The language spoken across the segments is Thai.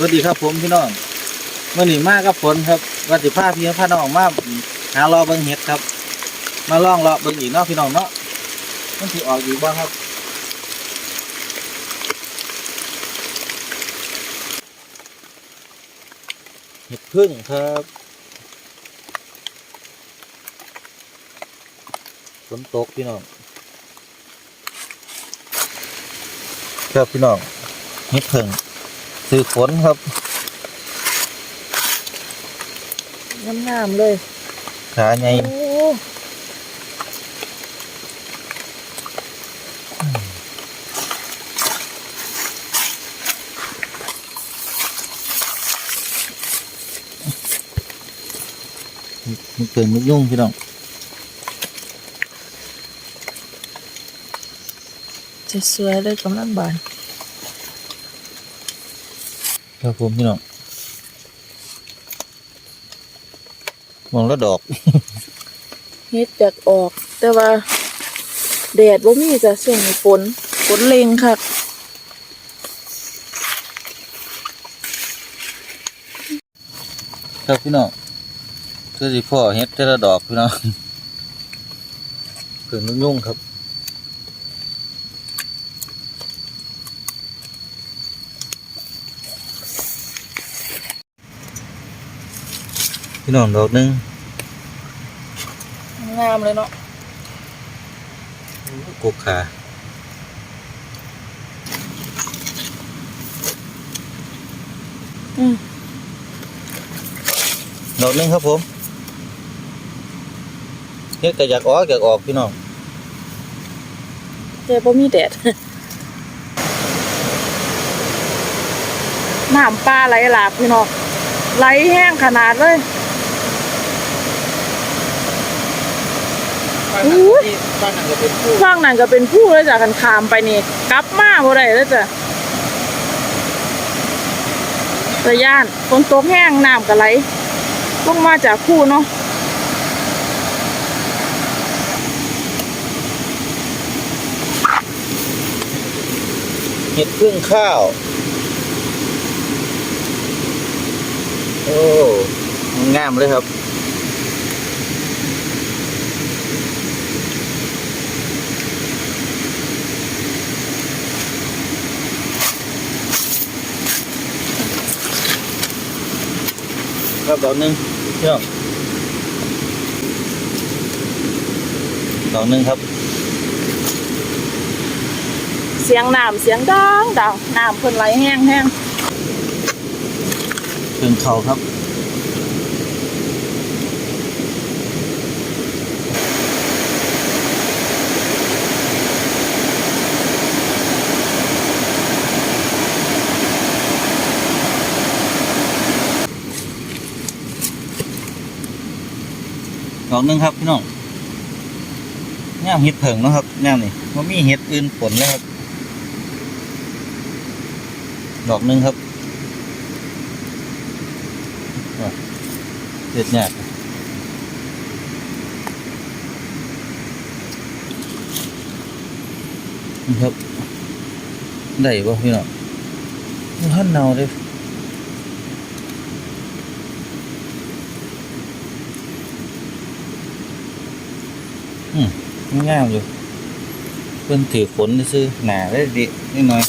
สวัสดีครับผมพี่น้องเมื่อนี้มากับฝนครับวัสิพาพี่พาน้องมาหารอเบิ่งเห็ดครับ มาล่องรอเบิ่งอีกเนาะพี่น้องเนาะมันสิออกอยู่บ้างครับเห็ดพึ่งครับฝนตกพี่น้องครับพี่น้องเห็ดพึ่ง ซื้อฝนครับงามๆเลย ขาใหญ่โอ้มันเกินมุกยุ่งพี่น้องจะสวยเลยกำลังบาน ครับผมพี่น้องมองแล้วดอกเฮ็ดจากออก แต่ว่าแดดบ่มีจ้ะช่วงนี้ฝนฝนเลงค่ะครับพี่น้องคือสิพ่อเฮ็ดแต่ละดอกพี่น้องเกินมุกยุ่งครับ พี่น้องดอกหนึงงามเลยเนาะกกขาอืมดอกหนึงครับผมเฮ็ดก็อยากออกอยากออกพี่น้องแต่บ่มีแดดน้ำปลาไหลหลากพี่น้องไหลแห้งขนาดเลย อุ๊ยบ้านนั่นก็เป็นผู้ฟังนั่นก็เป็นผู้เลยจ้ะกันขามไปนี่กลับมาบ่ได้แล้วจ้ะตะย่านฝนตกแห้งน้ำก็ไหลลงมาจากผู้เนาะเห็ดพึ่งข้าว โอ้ งามเลยครับ ครับดอกหนึ่งเชื่อมดอกหนึ่งครับ เสียงน้ำเสียงดังดังน้ำเพิ่นไหลแห้งแห้งพึ่งเขาครับ ดอกหนึ่งครับพี่น้องงามเห็ดเผิงนะครับงามนี่มันมีเห็ดอื่นผลเลยครับ ดอกหนึ่งครับเด็ดเนี่ยครับได้ป่ะพี่น้องท่านเนาเลย อืมมันงามอยู่ เพิ่นถือฝนซื้อหนาได้ดีนิดหน่อย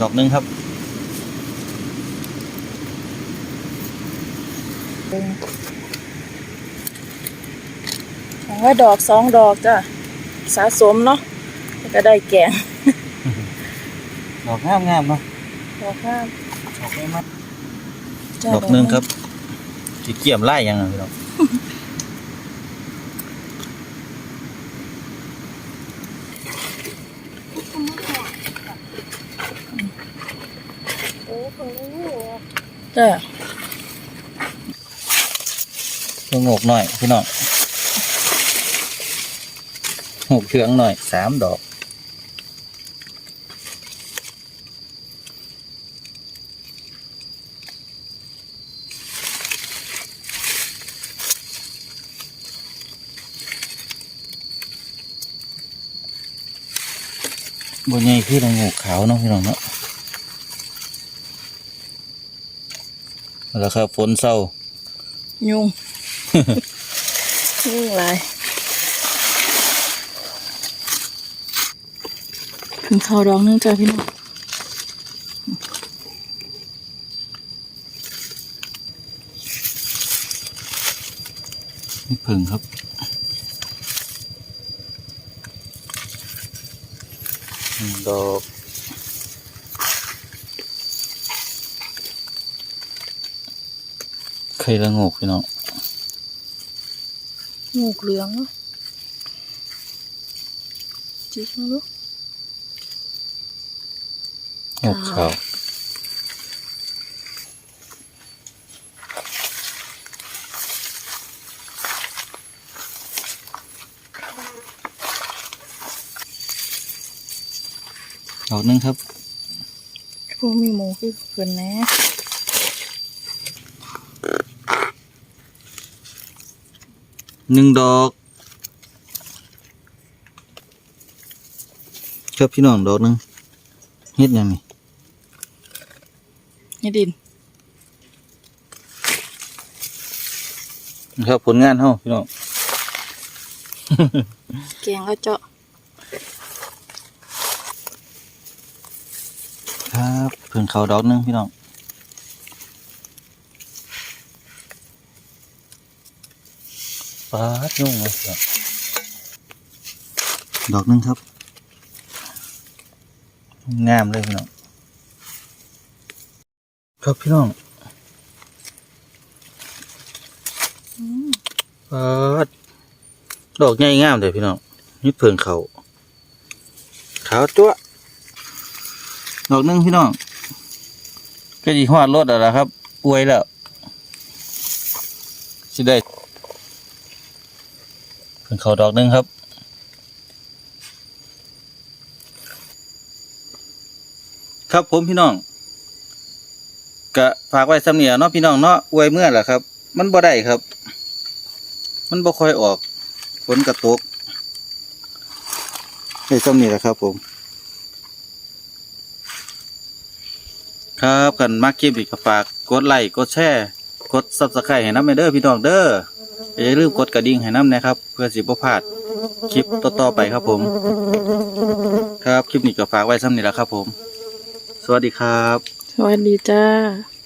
ดอกหนึ่งครับเอาไว้ดอกสองดอกจ้ะสะสมเนาะแล้วก็ได้แกงดอกงามงามๆเนาะดอกข้ามดอกไม่มากจ้ะดอกหนึ่งครับ ที่เกี่ยมไล่ยังไงพี่น้องจ้ะเพิ่งงกหน่อยพี่น้องหกเชืองหน่อยสามดอก บนใหญ่คือละโงกขาวเนาะพี่น้องเนาะแล้วครับฝนเศร้า ยุง ยุงหลายถึงข้าวดองนึงจ้าพี่น้องนี่ผึ่งครับหนึ่ง ดอกไข่ละโงกพี่น้องงูเหลืองเนอะจิกมาลูกโงกขาว ดอกหนึงครับพวกมีหมูคือเกินแหน่หนึ่งดอก ครับพี่น้องดอกหนึงเฮ็ดหยังนี่นี่ดินครับผลงานเฮาพี่น้อง แกงก็เจาะ ครับเพิ่งเขาดอกหนึงพี่น้องปาดยุ่งเลยดอกหนึงครับ งามเลยพี่น้อง ครับพี่น้องอืมปาดดอกใหญ่งามเลยพี่น้องนี่เพิ่งเขาขาวจั๊วะ ดอกนึงพี่น้องก็ดีหอดรถแล้วล่ะครับป่วยแล้วสิได้เพิ่งเขาดอกนึงครับครับผมพี่น้องกะฝากไว้สำเนียเนาะพี่น้องเนาะอวยเมื่อแหละครับ มันบ่ได้ครับ มันบ่ค่อยออกฝนกระตกได้สำเนียแหละครับผม ครับกันมากคลิปอีกก็ฝากกดไลค์กดแชร์กดซับสไครต์ให้น้ำเด้อพี่น้องเด้ออย่าลืมกดกระดิ่งให้น้ำนะครับ เพื่อสิบพลาดคลิปต่อๆไปครับผม ครับคลิปนี้ก็ฝากไว้ซ้ำนี้แหละครับผม สวัสดีครับ สวัสดีจ้า